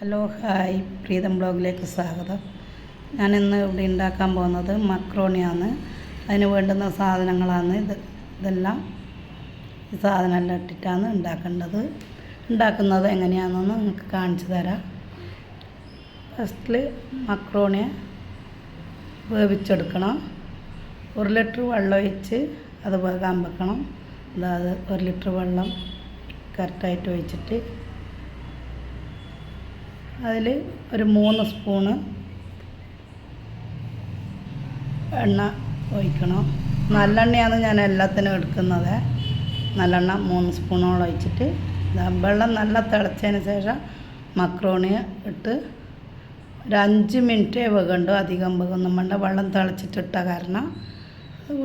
Hello hi. Pritam ബ്ലോഗിലേക്ക് സ്വാഗതം. ഞാൻ ഇന്ന് ഇവിടെ ഉണ്ടാക്കാൻ പോകുന്നത് മക്രോണിയാണ്. അതിന് വേണ്ടുന്ന സാധനങ്ങളാണ് ഇത്. ഇതെല്ലാം ഈ സാധനമെല്ലാം ഇട്ടിട്ടാണ് ഉണ്ടാക്കേണ്ടത്. ഉണ്ടാക്കുന്നത് എങ്ങനെയാണെന്ന് നിങ്ങൾക്ക് കാണിച്ചു തരാം. ഫസ്റ്റിൽ മക്രോണിയെ വേവിച്ചെടുക്കണം. ഒരു ലിറ്റർ വെള്ളം ഒഴിച്ച് അത് വേകാൻ വെക്കണം. അതായത് ഒരു ലിറ്റർ വെള്ളം കറക്റ്റായിട്ട് ഒഴിച്ചിട്ട് അതിൽ ഒരു മൂന്ന് സ്പൂണ് എണ്ണ ഒഴിക്കണം. നല്ലെണ്ണയാണ് ഞാൻ എല്ലാത്തിനും എടുക്കുന്നത്. നല്ലെണ്ണ മൂന്ന് സ്പൂണോളം ഒഴിച്ചിട്ട് വെള്ളം നല്ല തിളച്ചതിന് ശേഷം മക്രോണി ഇട്ട് ഒരു അഞ്ച് മിനിറ്റേ വെകണ്ടു അധികം വെകൊന്നും വേണ്ട. വെള്ളം തിളച്ചിട്ടിട്ട കാരണം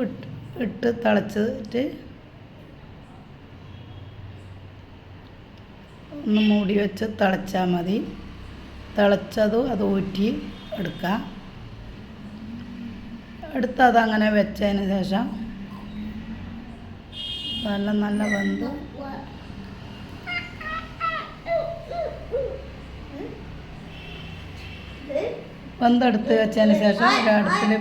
ഇട്ട് ഇട്ട് തിളച്ചിട്ട് ഒന്ന് മൂടി വെച്ച് തിളച്ചാൽ മതി. തിളച്ചതും അത് ഊറ്റി എടുക്കുക. എടുത്ത് അതങ്ങനെ വെച്ചതിന് ശേഷം നല്ല നല്ല വെന്ത് വെന്തെടുത്ത് വെച്ചതിന് ശേഷം ഒരു അടുപ്പിൽ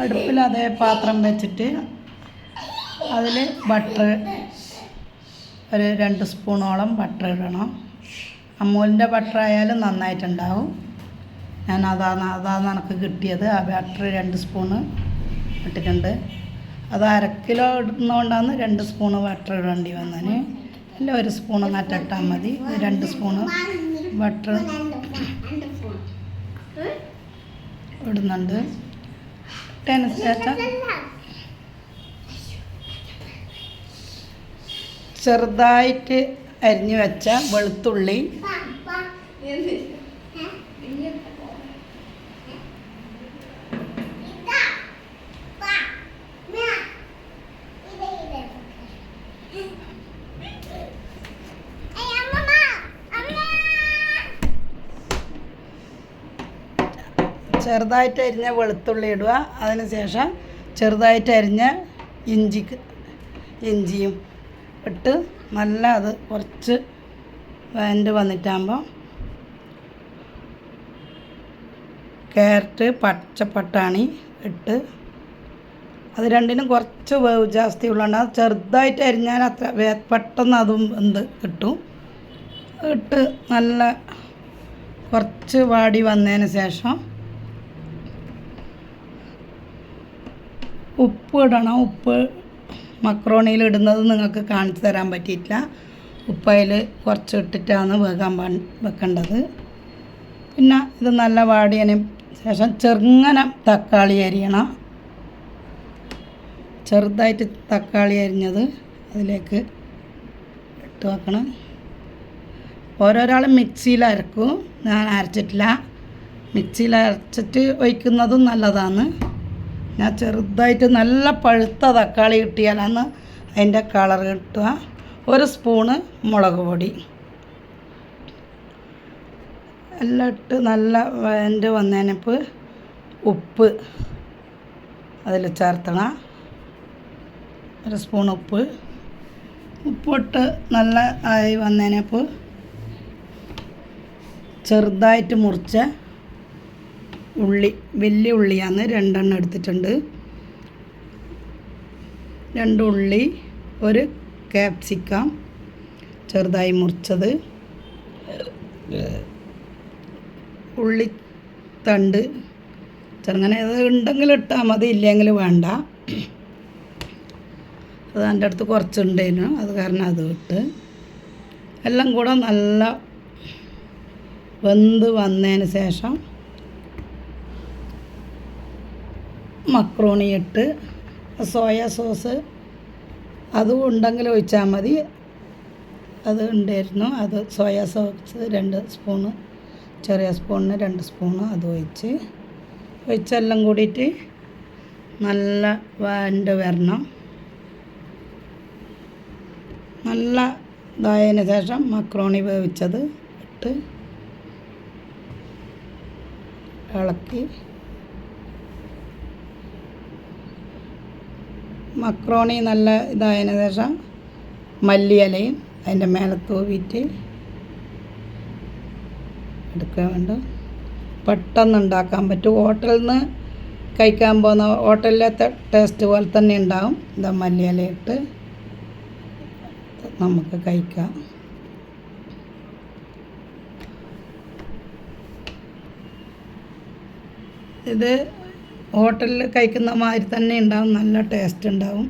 അടുപ്പിൽ അതേ പാത്രം വെച്ചിട്ട് അതിൽ ബട്ടർ ഒരു രണ്ട് സ്പൂണോളം ബട്ടർ ഇടണം. അമൂലിന്റെ ബട്ടർ ആയാലും നന്നായിട്ടുണ്ടാവും. ഞാൻ അതാണ് അതാണ് എനിക്ക് കിട്ടിയത്. ആ ബട്ടർ രണ്ട് സ്പൂണ് ഇട്ടിട്ടുണ്ട്. അത് അര കിലോ ഇടുന്നതുകൊണ്ടാണ് രണ്ട് സ്പൂണ് ബട്ടർ ഇടേണ്ടി വന്നതിന് അല്ല ഒരു സ്പൂണ് നട്ടിട്ടാൽ മതി. രണ്ട് സ്പൂണ് ബട്ടർ ഇടുന്നുണ്ട്. ഇട്ടതിന് ചേട്ടാ? ചെറുതായിട്ട് അരിഞ്ഞു വെച്ച വെളുത്തുള്ളി. ചെറുതായിട്ട് അരിഞ്ഞ വെളുത്തുള്ളി ഇടുക. അതിന് ശേഷം ചെറുതായിട്ട് അരിഞ്ഞ ഇഞ്ചി ഇഞ്ചിയും ഇട്ട് നല്ല അത് കുറച്ച് വഴണ്ട് വന്നിട്ടാകുമ്പോൾ ക്യാരറ്റ് പച്ചപ്പട്ടാണി ഇട്ട് അത് രണ്ടിനും കുറച്ച് വേവ് ജാസ്തി ഉള്ളതുകൊണ്ട് അത് ചെറുതായിട്ട് അരിഞ്ഞാൽ അത്ര പെട്ടെന്ന് അതും എന്ത് കിട്ടും. ഇട്ട് നല്ല കുറച്ച് വാടി വന്നതിന് ശേഷം ഉപ്പ് ഇടണം ഉപ്പ് മക്രോണിയിൽ ഇടുന്നത് നിങ്ങൾക്ക് കാണിച്ചു തരാൻ പറ്റിയിട്ടില്ല. ഉപ്പ് അതിൽ കുറച്ച് ഇട്ടിട്ടാണ് വേകാൻ വെക്കേണ്ടത്. പിന്നെ ഇത് നല്ല വാടിയതിന് ശേഷം ചെറുങ്ങനെ തക്കാളി അരിയണം. ചെറുതായിട്ട് തക്കാളി അരിഞ്ഞത് അതിലേക്ക് ഇട്ട് വെക്കണം. ഓരോരാൾ മിക്സിയിൽ അരക്കും. ഞാൻ അരച്ചിട്ടില്ല. മിക്സിയിൽ അരച്ചിട്ട് ഒഴിക്കുന്നതും നല്ലതാണ്. ഞാൻ ചെറുതായിട്ട് നല്ല പഴുത്ത തക്കാളി കിട്ടിയാലാണ് അതിന്റെ കളർ കിട്ടുക. ഒരു സ്പൂണ് മുളക് പൊടി. എല്ലാം ഇട്ട് നല്ല വെന്ത് വന്നതിനിപ്പ് ഉപ്പ് അതിൽ ചേർത്തണം. ഒരു സ്പൂൺ ഉപ്പ്. ഉപ്പിട്ട് നല്ല ആയി വന്നതിനിപ്പ് ചെറുതായിട്ട് മുറിച്ച ഉള്ളി വലിയ ഉള്ളിയാണ് രണ്ടെണ്ണം എടുത്തിട്ടുണ്ട്. രണ്ട് ഉള്ളി ഒരു ക്യാപ്സിക്കം ചെറുതായി മുറിച്ചത്. ഉള്ളി തണ്ട്. ചെറുങ്ങനെ അത് ഉണ്ടെങ്കിൽ ഇട്ടാൽ മതി ഇല്ലെങ്കിൽ വേണ്ട. അത് എന്റെ അടുത്ത് കുറച്ചുണ്ടായിരുന്നു അത് കാരണം അത് ഇട്ട്. എല്ലാം കൂടെ നല്ല വെന്ത് വന്നതിന് ശേഷം മക്രോണി ഇട്ട് സോയ സോസ് അതും ഉണ്ടെങ്കിൽ ഒഴിച്ചാൽ മതി. അത് ഉണ്ടായിരുന്നു. അത് സോയ സോസ് രണ്ട് സ്പൂണ് ചെറിയ സ്പൂണിന് രണ്ട് സ്പൂണ് അത് ഒഴിച്ച്. ഒഴിച്ചെല്ലാം കൂടിയിട്ട് നല്ല വഴണ്ട് വരണം. നല്ല ഇതായതിന് ശേഷം മക്രോണി വേവിച്ചത് ഇട്ട് ഇളക്കി. മക്രോണി നല്ല ഇതായതിനു ശേഷം മല്ലിയിലയും അതിന്റെ മേലെ തൂവിയിട്ട് എടുക്കുക വേണ്ട പെട്ടെന്ന് ഉണ്ടാക്കാൻ പറ്റും. ഹോട്ടലിൽ നിന്ന് കഴിക്കാൻ പോകുന്ന ഹോട്ടലിലെ ടേസ്റ്റ് പോലെ തന്നെ ഉണ്ടാവും. ഇതാ മല്ലിയലയിട്ട് നമുക്ക് കഴിക്കാം. ഇത് ഹോട്ടലിൽ കഴിക്കുന്ന മാതിരി തന്നെ ഉണ്ടാവും. നല്ല ടേസ്റ്റ് ഉണ്ടാവും.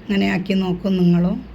അങ്ങനെ ആക്കി നോക്കും നിങ്ങളും.